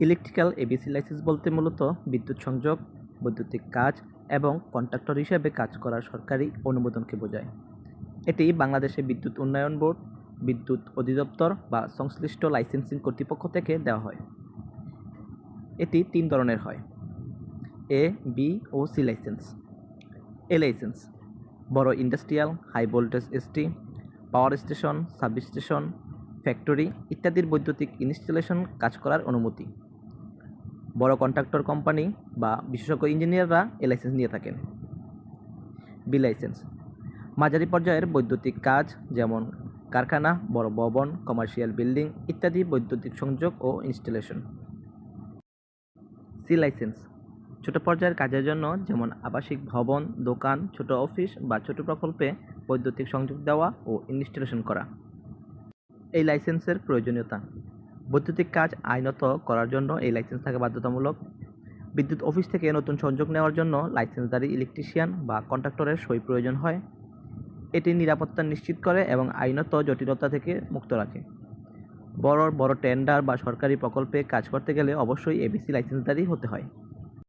Electrical ABC licence বলতে মূলত বিদ্যুৎ সংযোগ, বৈদ্যুতিক কাজ এবং কন্ট্রাক্টর হিসেবে কাজ করার সরকারি অনুমোদনকে বোঝায়। এটি বাংলাদেশে বিদ্যুৎ উন্নয়ন বোর্ড, বিদ্যুৎ অধিদপ্তর বা সংশ্লিষ্ট লাইসেন্সিং কর্তৃপক্ষ থেকে দেওয়া হয়। এটি তিন ধরনের হয়। এ, বি ও সি লাইসেন্স। এ লাইসেন্স, বড় industrial, high voltage ST, power station substation factory ইত্যাদির বৈদ্যুতিক ইনস্টলেশন কাজ করার অনুমতি। বড় কন্ট্রাক্টর কোম্পানি বা বিশেষজ্ঞ ইঞ্জিনিয়াররা এ লাইসেন্স নিয়ে থাকেন। বি লাইসেন্স মাঝারি পর্যায়ের বৈদ্যুতিক কাজ যেমন কারখানা, বড় ভবন কমার্শিয়াল বিল্ডিং ইত্যাদি বৈদ্যুতিক সংযোগ ও ইনস্টলেশন সি লাইসেন্স ছোট পর্যায়ের কাজের জন্য যেমন আবাসিক ভবন, দোকান, ছোট অফিস বা ছোট প্রকল্পে বৈদ্যুতিক সংযোগ দেওয়া ও ইনস্টলেশন করা। এই লাইসেন্সের প্রয়োজনীয়তা। বৈদ্যুতিক কাজ আইনত করার জন্য এই লাইসেন্স থাকা বাধ্যতামূলক। বিদ্যুৎ অফিস থেকে নতুন সংযোগ নেওয়ার জন্য লাইসেন্সধারী ইলেকট্রিশিয়ান বা কন্ট্রাক্টরের সই প্রয়োজন হয়। এটি নিরাপত্তা নিশ্চিত করে এবং আইনত জটিলতা থেকে মুক্ত রাখে। বড় বড় টেন্ডার বা সরকারি প্রকল্পে কাজ করতে গেলে অবশ্যই এবিসি লাইসেন্সধারী হতে হয়।